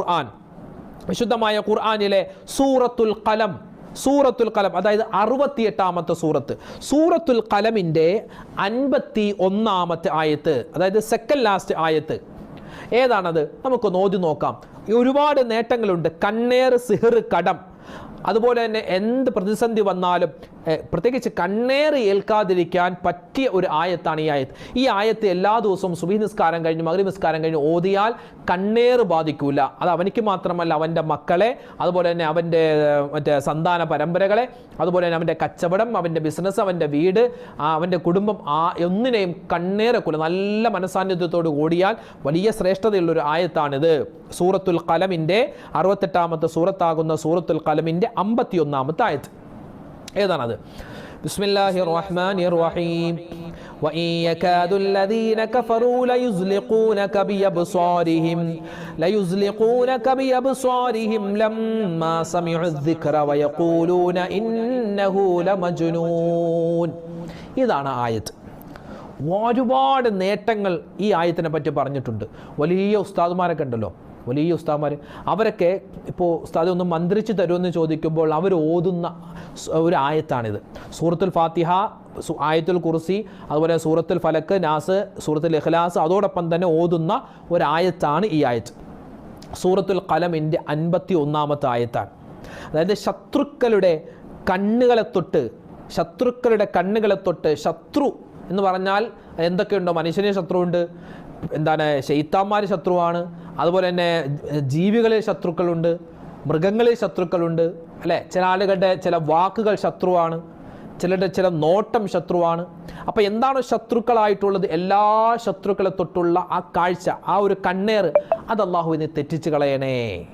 ഖുർആൻ. വിശുദ്ധമായ ഖുർആനിലെ സൂറത്തുൽ കലം സൂറത്തുൽ കലം അതായത് അറുപത്തിയെട്ടാമത്തെ സൂറത്ത് സൂറത്തുൽ കലമിന്റെ അൻപത്തി ഒന്നാമത്തെ ആയത്ത് അതായത് സെക്കൻഡ് ലാസ്റ്റ് ആയത്ത്. ഏതാണത്? നമുക്ക് നോതി നോക്കാം. ഒരുപാട് നേട്ടങ്ങളുണ്ട്. കണ്ണേർ സിഹർ കടം. അതുപോലെ തന്നെ എന്ത് പ്രതിസന്ധി വന്നാലും പ്രത്യേകിച്ച് കണ്ണേറി ഏൽക്കാതിരിക്കാൻ പറ്റിയ ഒരു ആയത്താണ് ഈ ആയത്ത്. ഈ ആയത്ത് എല്ലാ ദിവസവും സുബഹി നിസ്കാരം കഴിഞ്ഞ് മകരി നിസ്കാരം കഴിഞ്ഞ് ഓതിയാൽ കണ്ണേറ് ബാധിക്കൂല. അത് അവനിക്ക് മാത്രമല്ല അവന്റെ മക്കളെ അതുപോലെ തന്നെ അവന്റെ മറ്റേ സന്താന പരമ്പരകളെ അതുപോലെ തന്നെ അവന്റെ കച്ചവടം അവന്റെ ബിസിനസ് അവന്റെ വീട് അവന്റെ കുടുംബം ആ ഒന്നിനെയും കണ്ണേറക്കൂല നല്ല മനസാന്നിധ്യത്തോട് കൂടിയാൽ വലിയ ശ്രേഷ്ഠതയുള്ളൊരു ആയത്താണിത്. സൂറത്തുൽ കലമിന്റെ അറുപത്തെട്ടാമത്തെ സൂറത്താകുന്ന സൂറത്തുൽ കലമിന്റെ അമ്പത്തിയൊന്നാമത്തെ ആയത്ത് ഏതാണത് ബിസ്മില്ലാഹി റഹ്മാനി റഹീം وإن يكاد الذين كفروا ليزلقونك بأبصارهم ليزلقونك بأبصارهم لما سمعوا الذكر ويقولون إنه لمجنون ഇതാണ് ആയത്ത് ഒരുപാട് നേട്ടങ്ങൾ ഈ ആയത്തിനെ പറ്റി പറഞ്ഞിട്ടുണ്ട് വലിയ ഉസ്താദുമാരൊക്കെ ഉണ്ടല്ലോ വലിയ ഉസ്താദ്മാർ അവരൊക്കെ ഇപ്പോൾ ഉസ്താദ് ഒന്ന് മന്ത്രിച്ച് തരുമെന്ന് ചോദിക്കുമ്പോൾ അവർ ഓതുന്ന ഒരു ആയത്താണിത്. സൂറത്തുൽ ഫാത്തിഹ ആയത്തുൽ കുർസി അതുപോലെ സൂറത്തുൽ ഫലക്ക് നാസ് സൂറത്തുൽ ഇഖ്ലാസ് അതോടൊപ്പം തന്നെ ഓതുന്ന ഒരായത്താണ് ഈ ആയത്ത്. സൂറത്തുൽ കലമിന്റെ അൻപത്തി ഒന്നാമത്തെ ആയത്താണ്. അതായത് ശത്രുക്കളുടെ കണ്ണുകളെ തൊട്ട് ശത്രുക്കളുടെ കണ്ണുകളെ തൊട്ട് ശത്രു എന്ന് പറഞ്ഞാൽ എന്തൊക്കെയുണ്ടോ? മനുഷ്യനെ ശത്രുവുണ്ട്. എന്താണ് ശൈത്താന്മാർ ശത്രുവാണ്. അതുപോലെ തന്നെ ജീവികളിൽ ശത്രുക്കളുണ്ട് മൃഗങ്ങളിൽ ശത്രുക്കളുണ്ട് അല്ലേ? ചില ആളുകളുടെ ചില വാക്കുകൾ ശത്രുവാണ് ചിലരുടെ ചില നോട്ടം ശത്രുവാണ്. അപ്പോൾ എന്താണ് ശത്രുക്കളായിട്ടുള്ളത്? എല്ലാ ശത്രുക്കളെ തൊട്ടുള്ള ആ കാഴ്ച ആ ഒരു കണ്ണേർ അത് അള്ളാഹുവിനെ തെറ്റിച്ച് കളയണേ.